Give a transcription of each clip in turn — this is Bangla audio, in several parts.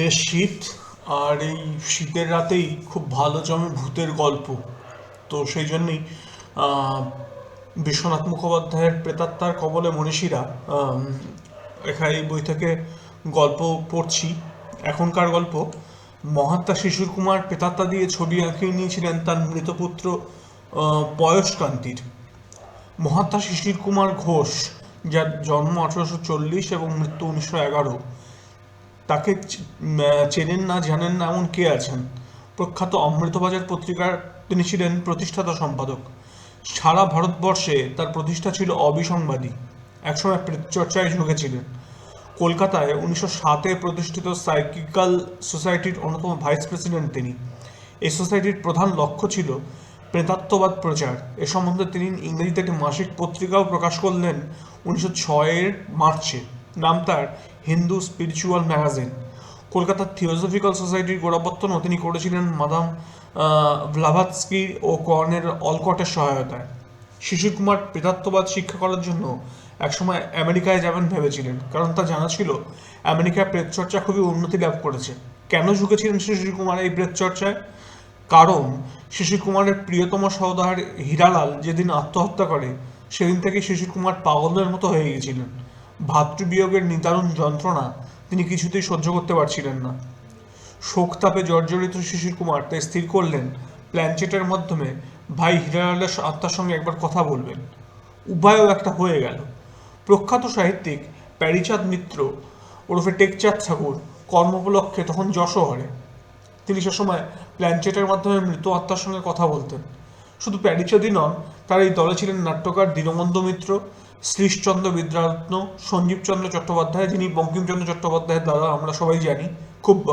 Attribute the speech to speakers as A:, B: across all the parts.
A: বেশ শীত, আর এই শীতের রাতেই খুব ভালো জমে ভূতের গল্প। তো সেই জন্যই বিশ্বনাথ মুখোপাধ্যায়ের প্রেতাত্মার কবলে মনীষীরা এখানে এই বই থেকে গল্প পড়ছি। এখনকার গল্প, মহাত্মা শিশুর কুমার প্রেতাত্মা দিয়ে ছবি আঁকিয়ে নিয়েছিলেন তার মৃতপুত্র পয়সকান্তির মহাত্মা শিশির কুমার ঘোষ, যার জন্ম আঠারোশো চল্লিশ এবং মৃত্যু উনিশশো এগারো। তাকে চেনেন না, জানেন না এমন কে আছেন? প্রখ্যাত অমৃতবাজার পত্রিকার তিনি ছিলেন প্রতিষ্ঠাতা সম্পাদক। সারা ভারতবর্ষে তার প্রতিষ্ঠা ছিল অবিসংবাদী। একসময় চর্চায় ঝুঁকেছিলেন কলকাতায় উনিশশো সাতে প্রতিষ্ঠিত সাইকিক্যাল সোসাইটির অন্যতম ভাইস প্রেসিডেন্ট তিনি। এই সোসাইটির প্রধান লক্ষ্য ছিল প্রেতাত্মবাদ প্রচার। এ সম্বন্ধে তিনি ইংরেজিতে একটি মাসিক পত্রিকাও প্রকাশ করলেন উনিশশো ছয়ের মার্চে। নাম তার হিন্দু স্পিরিচুয়াল ম্যাগাজিন কলকাতার থিওসফিক্যাল সোসাইটির গোড়াপত্তনও তিনি করেছিলেন মাদাম ভ্লাভাৎস্কি ও কর্নের অলকটের সহায়তায়। শিশির কুমার প্রেতাত্মবাদ শিক্ষা করার জন্য একসময় আমেরিকায় যাবেন ভেবেছিলেন, কারণ তা জানা ছিল আমেরিকায় প্রেতচর্চা খুবই উন্নতি লাভ করেছে। কেন ঝুঁকেছিলেন শিশির কুমার এই প্রেতচর্চায়? কারণ শিশির কুমারের প্রিয়তম সহোদর হীরালাল যেদিন আত্মহত্যা করে, সেদিন থেকে শিশির কুমার পাগলের মতো হয়ে গেছিলেন। ভাতৃবিয়োগের নিদারুণ যন্ত্রণা তিনি কিছুতেই সহ্য করতে পারছিলেন না। শোকতাপে জর্জরিত শিশির কুমার তাই স্থির করলেন প্ল্যানচেটের মাধ্যমে, ভাই হীরালালের আত্মার সঙ্গে একবার কথা বলবেন। উভয়ও একটা হয়ে গেল। প্রখ্যাত সাহিত্যিক প্যারিচাঁদ মিত্র ওরফে টেকচাঁদ ঠাকুর কর্মোপলক্ষে তখন যশোহরে তিনি সে সময় প্ল্যানচেটের মাধ্যমে মৃত আত্মার সঙ্গে কথা বলতেন। শুধু প্যারিচাঁদই নন, তার এই দলে ছিলেন নাট্যকার দীনবন্ধু মিত্র শ্রীশচন্দ্র বিদ্যারত্ন সঞ্জীবচন্দ্র চট্টোপাধ্যায় যিনি বঙ্কিমচন্দ্র চট্টোপাধ্যায়ের দাদা আমরা সবাই জানি। খুব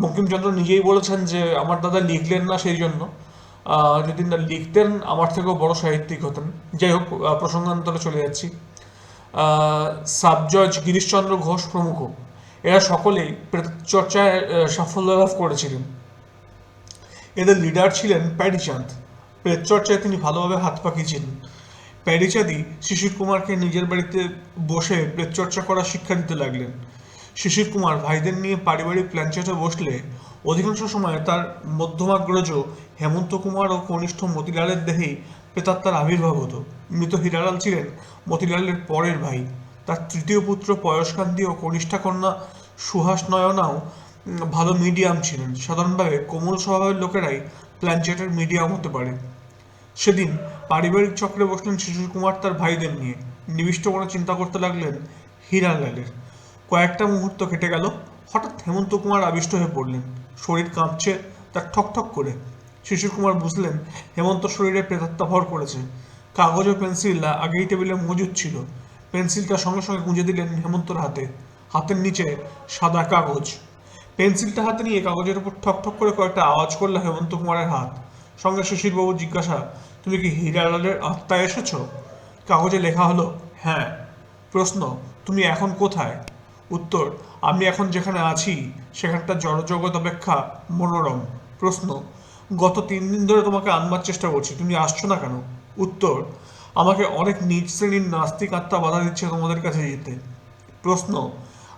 A: বঙ্কিমচন্দ্র নিজেই বলেছেন যে আমার দাদা লিখলেন না সেই জন্য। যদি না লিখতেন আমার থেকেও বড় সাহিত্যিক হতেন। যাই হোক প্রসঙ্গান্তরে চলে যাচ্ছি। আহ, সাব জজ গিরিশচন্দ্র ঘোষ প্রমুখ। এরা সকলেই চর্চায় সাফল্য লাভ করেছিলেন। এদের লিডার ছিলেন প্যারিচাঁদ। প্রেতচর্চায় তিনি ভালোভাবে হাত পাকিয়েছিলেন প্যারিচাঁদই শিশির কুমারকে নিজের বাড়িতে বসে প্রেতচর্চা করার শিক্ষা দিতে লাগলেন। শিশির কুমার ভাইদের নিয়ে পারিবারিক প্ল্যানচেটে বসলে অধিকাংশ সময় তার মধ্যমাগ্রজ হেমন্ত কুমার ও কনিষ্ঠ মতিলালের দেহেই প্রেতাত্মার আবির্ভাব হতো। মৃত হীরালাল ছিলেন মতিলালের পরের ভাই। তার তৃতীয় পুত্র পয়সকান্তি ও কনিষ্ঠা কন্যা সুহাস নয়নাও ভালো মিডিয়াম ছিলেন। সাধারণভাবে কোমল স্বভাবের লোকেরাই প্ল্যানচেটের মিডিয়াম হতে পারে। সেদিন পারিবারিক চক্রে বসলেন শিশির কুমার তার ভাইদের নিয়ে। নিবিষ্ট মনে চিন্তা করতে লাগলেন হীরালালের। কয়েকটা মুহূর্ত কেটে গেল। হঠাৎ হেমন্ত কুমার আবিষ্ট হয়ে পড়লেন। শরীর কাঁপছে তার ঠক ঠক করে। শিশির কুমার বুঝলেন হেমন্ত শরীরে প্রেতাত্মা ভর করেছে। কাগজ ও পেন্সিল আগেই টেবিলে মজুদ ছিল। পেন্সিলটা সঙ্গে সঙ্গে গুঁজে দিলেন হেমন্তর হাতে। হাতের নিচে সাদা কাগজ। পেন্সিলটা হাতে নিয়ে কাগজের উপর ঠক ঠক করে কয়েকটা আওয়াজ করল হেমন্ত কুমারের হাত। সঙ্গে শিশিরবাবু জিজ্ঞাসা, তুমি কি হীরালালের আত্মায় এসেছ? কাগজে লেখা হলো হ্যাঁ। প্রশ্ন, তুমি এখন কোথায়? উত্তর, আমি এখন যেখানে আছি সেখানটা জড়জগৎ অপেক্ষা মনোরম। প্রশ্ন, গত তিন দিন ধরে তোমাকে আনবার চেষ্টা করছি, তুমি আসছো না কেন? উত্তর, আমাকে অনেক নিজ শ্রেণির নাস্তিক আত্মা বাধা দিচ্ছে তোমাদের কাছে যেতে। প্রশ্ন,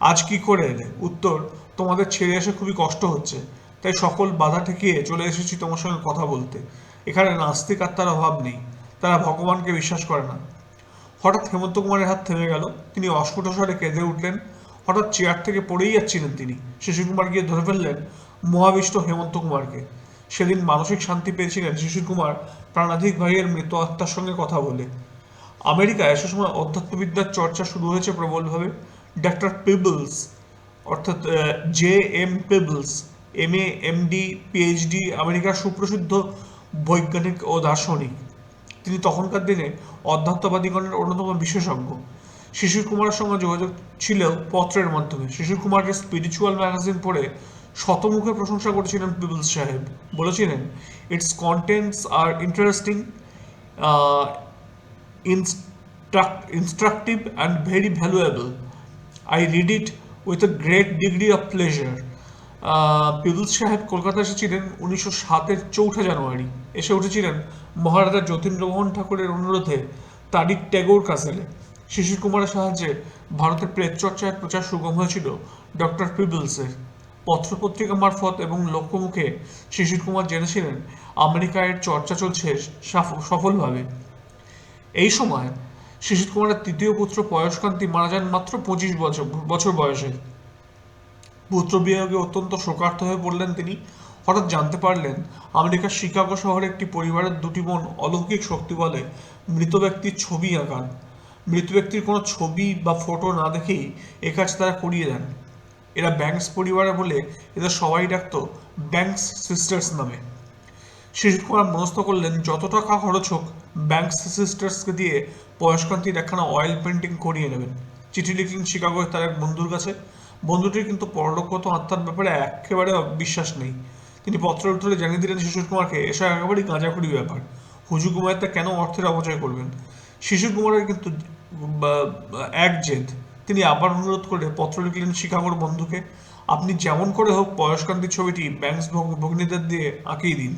A: আজ কি করে এলে? উত্তর, তোমাদের ছেড়ে এসে খুবই কষ্ট হচ্ছে। তাই সকল বাধা ঠেকিয়ে চলে এসেছি তোমার সঙ্গে কথা বলতে। এখানে নাস্তিক আত্মার অভাব নেই। তারা ভগবানকে বিশ্বাস করে না। হঠাৎ হেমন্ত কুমারের হাত থেমে গেল। তিনি অস্ফুট স্বরে কেঁদে উঠলেন। হঠাৎ চেয়ার থেকে পড়েই যাচ্ছিলেন তিনি। শিশির কুমার গিয়ে ধরে ফেললেন মহাবিষ্ট হেমন্ত কুমারকে। সেদিন মানসিক শান্তি পেয়েছিলেন শিশির কুমার প্রাণাধিক ভাইয়ের মৃত আত্মার সঙ্গে কথা বলে। আমেরিকায় সে সময় অধ্যাত্মবিদ্যার চর্চা শুরু হয়েছে প্রবলভাবে। ডাক্তার পিবলস, অর্থাৎ J M Peebles M A M D PhD আমেরিকার সুপ্রসিদ্ধ বৈজ্ঞানিক ও দার্শনিক তিনি তখনকার দিনে অধ্যাত্মবাদীগণের অন্যতম বিশেষজ্ঞ শিশির কুমারের সঙ্গে যোগাযোগ ছিল পত্রের মাধ্যমে শিশির কুমারকে স্পিরিচুয়াল ম্যাগাজিন পড়ে শতমুখে প্রশংসা করেছিলেন পিবলস সাহেব বলেছিলেন its contents are interesting instructive and very valuable. I read it with a great degree of pleasure. Peebles সাহেব কলকাতা এসেছিলেন উনিশশো সাতের চৌঠা জানুয়ারি। এসে উঠেছিলেন মহারাজা যতীন্দ্রমোহন ঠাকুরের অনুরোধে তারিক ট্যাগোর কাসেলে শিশির কুমারের সাহায্যে ভারতের প্রেত চর্চায় প্রচার সুগম হয়েছিল ডক্টর পিবলসের পত্রপত্রিকা মারফত এবং লোকমুখে শিশির কুমার জেনেছিলেন আমেরিকায় চর্চা চলছে সফলভাবে। এই সময় শিশির কুমারের তৃতীয় পুত্র পয়সকান্তি মারা যান মাত্র পঁচিশ বছর বছর বয়সে। পুত্র বিয়োগে অত্যন্ত শোকার্ত হয়ে পড়লেন তিনি। হঠাৎ জানতে পারলেন, আমেরিকার শিকাগো শহরে একটি পরিবারের দুটি বোন অলৌকিক শক্তি বলে মৃত ব্যক্তির ছবি আঁকান। মৃত ব্যক্তির কোনো ছবি বা ফটো না দেখেই এ কাজ তারা করিয়ে দেন। এরা ব্যাংকস পরিবারে বলে এদের সবাই ডাকত ব্যাংকস সিস্টার্স নামে। শিশির কুমার মনস্থ করলেন, যত টাকা খরচ হোক ব্যাংক সিস্টার্সকে দিয়ে পয়সকান্তির একখানা অয়েল পেন্টিং করিয়ে নেবেন। চিঠি লিখলেন শিকাগোয় তার এক বন্ধুর কাছে। বন্ধুটির কিন্তু পরলোকগত আত্মার ব্যাপারে একেবারে বিশ্বাস নেই। তিনি পত্রের উত্তরে জানিয়ে দিলেন, শিশির কুমারকে এসব একেবারেই গাঁজাখুরি ব্যাপার। হুজু কুমার তা কেন অর্থের অপচয় করবেন? শিশির কুমারের কিন্তু এক জেদ। তিনি আবার অনুরোধ করে পত্র লিখলেন শিকাগোর বন্ধুকে, আপনি যেমন করে হোক পয়সকান্তির ছবিটি ব্যাংকস ভগ- ভগ্নীদের দিয়ে আঁকিয়ে দিন।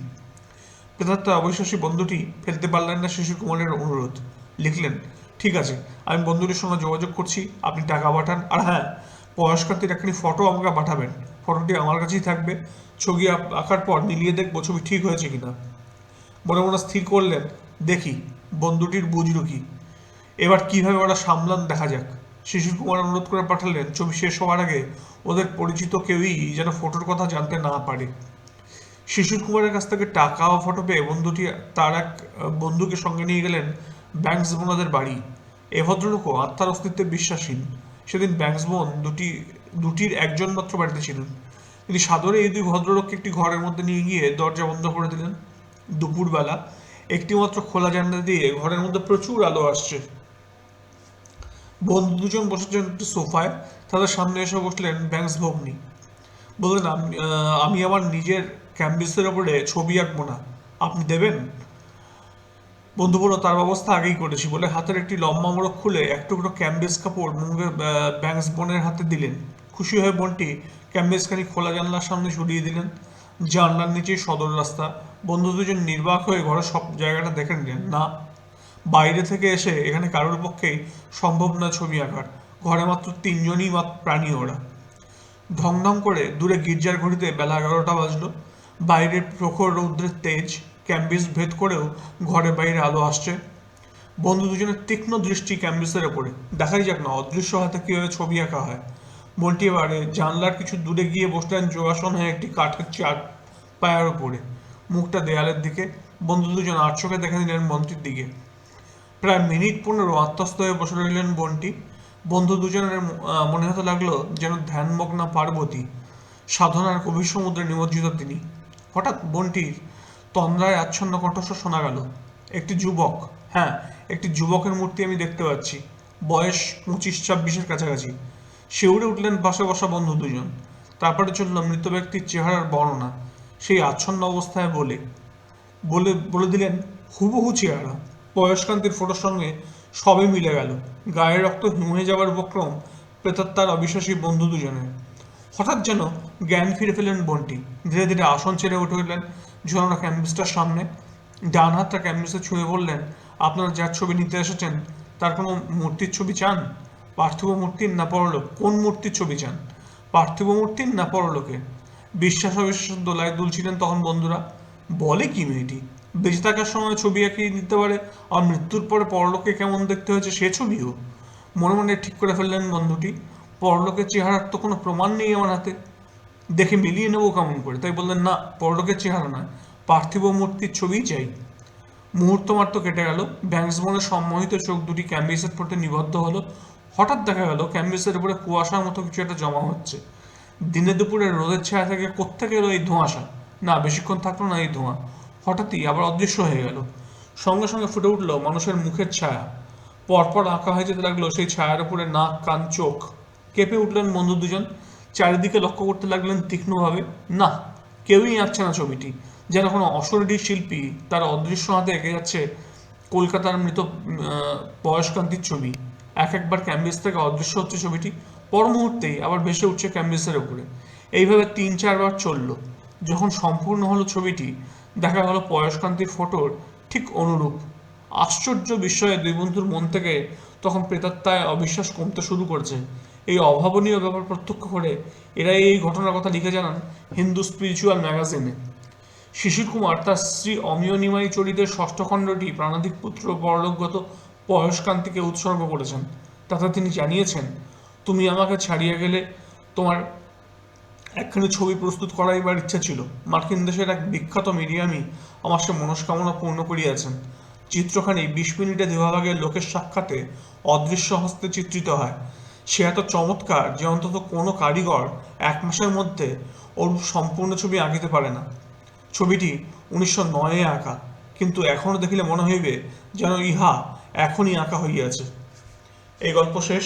A: প্রেতাত্মা অবিশ্বাসী বন্ধুটি ফেলতে পারলেন না শিশু কুমারের অনুরোধ। লিখলেন, ঠিক আছে, আমি বন্ধুটির সঙ্গে যোগাযোগ করছি, আপনি টাকা পাঠান। আর হ্যাঁ পয়স্কান্তির একখানি ফটো আমাকে পাঠাবেন। ফটোটি আমার কাছেই থাকবে। ছবি আঁকার পর মিলিয়ে দেখব ছবি ঠিক হয়েছে কিনা। মনে মনে স্থির করলেন, দেখি, বন্ধুটির বুঝলো কি। এবার কীভাবে ওরা সামলান দেখা যাক। শিশির কুমার অনুরোধ করে পাঠালেন, ছবি শেষ হওয়ার আগে ওদের পরিচিত কেউই যেন ফটোর কথা জানতে না পারে। শিশির কুমারের কাছ থেকে টাকা ও ফটো পেয়ে বন্ধুটি, তার এক বন্ধুকে সঙ্গে নিয়ে গেলেন ব্যাংকস বোনাদের বাড়ি। এ আত্মার অস্তিত্বে বিশ্বাসীন। সেদিন ব্যাংকস দুটি, দুটির একজন মাত্র বাড়িতে ছিলেন। তিনি সাদরে এই দুই ভদ্রলোককে একটি ঘরের মধ্যে নিয়ে গিয়ে দরজা বন্ধ করে দিলেন। দুপুরবেলা একটি মাত্র খোলা জানলা দিয়ে ঘরের মধ্যে প্রচুর আলো আসছে। বন্ধু দুজন বসেছেন একটি সোফায়। তাদের সামনে এসে বসলেন ব্যাংকস ভগ্নী। বললেন আমি আমার নিজের ক্যাম্বিসের ওপরে ছবি আঁকবো না। আপনি দেবেন? বন্ধু বলল তার ব্যবস্থা আগেই করেছি বলে হাতের একটি লম্বা মোড়ক খুলে এক টুকরো ক্যাম্বিস কাপড় মুখে ব্যাংস বোনের হাতে দিলেন। খুশি হয়ে বোনটি ক্যাম্বিসখানি খোলা জানলার সামনে ঝুলিয়ে দিলেন। জানলার নিচে সদর রাস্তা। বন্ধু দুজন নির্বাক হয়ে ঘরের সব জায়গাটা দেখে নিলেন। না, বাইরে থেকে এসে এখানে কারোর পক্ষেই সম্ভব না ছবি আঁকার। ঘরে মাত্র তিনজনই প্রাণী ওরা। ঢংঢং করে দূরে গির্জার ঘড়িতে বেলা এগারোটা বাজলো। বাইরের প্রখর রৌদ্রের তেজ ক্যাম্বিস ভেদ করেও ঘরে বাইরে আলো আসছে। বন্ধু দুজনের তীক্ষ্ণ দৃষ্টি ক্যাম্বিসের ওপরে। দেখাই যাক না, অদৃশ্য হাতে কীভাবে ছবি আঁকা হয়। মনটি এবারে জানলার কিছু দূরে গিয়ে বসলেন যোগাসন হয়ে একটি কাঠের চার পায়ার ওপরে। মুখটা দেয়ালের দিকে। বন্ধু দুজন চোখে দেখা দিলেন মন্ত্রীর দিকে। প্রায় মিনিট পনেরো আত্মস্থ হয়ে বসে রইলেন বোনটি। বন্ধু দুজনের মনে হতে লাগল যেন ধ্যানমগ্না পার্বতী। সাধনার গভীর সমুদ্রে নিমজ্জিত তিনি। হঠাৎ বোনটির তন্দ্রায় আচ্ছন্ন কণ্ঠস্বর শোনা গেল। একটি যুবক হ্যাঁ একটি যুবকের মূর্তি আমি দেখতে পাচ্ছি। বয়স পঁচিশ ছাব্বিশের কাছাকাছি। শিউরে উঠলেন পাশে বসা বন্ধু দুজন। তারপরে চলল মৃত ব্যক্তির চেহারার বর্ণনা। সেই আচ্ছন্ন অবস্থায় বলে বলে বলে দিলেন, হুবহু চেহারা। বয়সকান্তির ফটোর সঙ্গে সবে মিলে গেল। গায়ে রক্ত হিমে যাওয়ার উপক্রম প্রেতাত্মার অবিশ্বাসী বন্ধু দুজনের। হঠাৎ যেন জ্ঞান ফিরে ফেলেন বন্টি। ধীরে ধীরে আসন ছেড়ে উঠে গেলেন ঝোলানো ক্যানভিসটার সামনে, ডান হাতটা ক্যানভিসে ছুঁয়ে বললেন, আপনারা যার ছবি নিতে এসেছেন, তার কোনো মূর্তির ছবি চান? পার্থিব মূর্তির না পরলোক, কোন মূর্তির ছবি চান? পার্থিব মূর্তির না পরলোকে? বিশ্বাস অবিশ্বাস দোলায় দুলছিলেন তখন বন্ধুরা? বলে কি মেয়েটি? বেঁচে থাকার সময় ছবি আঁকিয়ে দিতে পারে, আর মৃত্যুর পরে পরলোকে কেমন দেখতে হয়েছে সে ছবিও? মনে মনে ঠিক করে ফেললেন বন্ধুটি, পরলোকের চেহারার তো কোনো প্রমাণ নেই আমার হাতে। দেখে মিলিয়ে নেব কেমন করে? তাই বললেন, না, পরলোকের চেহারা নয়, পার্থিব মূর্তির ছবিই চাই। মুহূর্ত মাত্র কেটে গেল। ব্যাংকসবোনের সম্মোহিত চোখ দুটি ক্যাম্বিসের প্রতি নিবদ্ধ হলো। হঠাৎ দেখা গেল, ক্যাম্বিসের উপরে কুয়াশার মতো কিছু একটা জমা হচ্ছে। দিনে দুপুরে রোদের ছায়া থেকে কোত্থেকে এলো এই ধোঁয়াশা না, বেশিক্ষণ থাকল না এই ধোঁয়া। হঠাৎই আবার অদৃশ্য হয়ে গেল। সঙ্গে সঙ্গে ফুটে উঠল মানুষের মুখের ছায়া। পরপর আঁকা হয়ে যেতে লাগল সেই ছায়ার উপরে নাক, কান, চোখ। কেঁপে উঠলেন বন্ধু দুজন। চারিদিকে লক্ষ্য করতে লাগলেন তীক্ষ্ণভাবে, না, কেউই আঁকছে না ছবিটি। যেন কোনো অশরীরী শিল্পী তার অদৃশ্য হাতে এঁকে যাচ্ছে কলকাতার মৃত বয়সকান্তির ছবি। এক একবার ক্যানভিস থেকে অদৃশ্য হচ্ছে ছবিটি। পর মুহূর্তেই আবার ভেসে উঠছে ক্যানভিসের উপরে। এইভাবে তিন, চারবার চলল। যখন সম্পূর্ণ হলো ছবিটি, দেখা গেল পয়সকান্তির ফটোর ঠিক অনুরূপ। আশ্চর্য বিষয়ে দুই বন্ধুর মন থেকে তখন প্রেতাত্মায় অবিশ্বাস কমতে শুরু করেছে। এই অভাবনীয় ব্যাপার প্রত্যক্ষ করে এরা এই ঘটনার কথা লিখে জানান হিন্দু স্পিরিচুয়াল ম্যাগাজিনে শিশির কুমার তার স্ত্রী অমিয় নিমাই চরিতের ষষ্ঠ খণ্ডটি প্রাণাধিক পুত্র পরলোকগত পয়সকান্তিকে উৎসর্গ করেছেন। তাতে তিনি জানিয়েছেন, তুমি আমাকে ছাড়িয়ে গেলে তোমার একখানি ছবি প্রস্তুত করাইবার ইচ্ছা ছিল। মার্কিন দেশের এক বিখ্যাত মিডিয়ামই আমার সে মনস্কামনা পূর্ণ করিয়াছেন। চিত্রখানি বিশ মিনিটে দেহভাগের লোকের সাক্ষাতে অদৃশ্য হস্তে চিত্রিত হয়। সে এত চমৎকার যে অন্তত কোনো কারিগর এক মাসের মধ্যে ওর সম্পূর্ণ ছবি আঁকিতে পারে না। ছবিটি উনিশশো নয়ে আঁকা, কিন্তু এখনও দেখিলে মনে হইবে যেন ইহা এখনই আঁকা হইয়াছে। এই গল্প শেষ।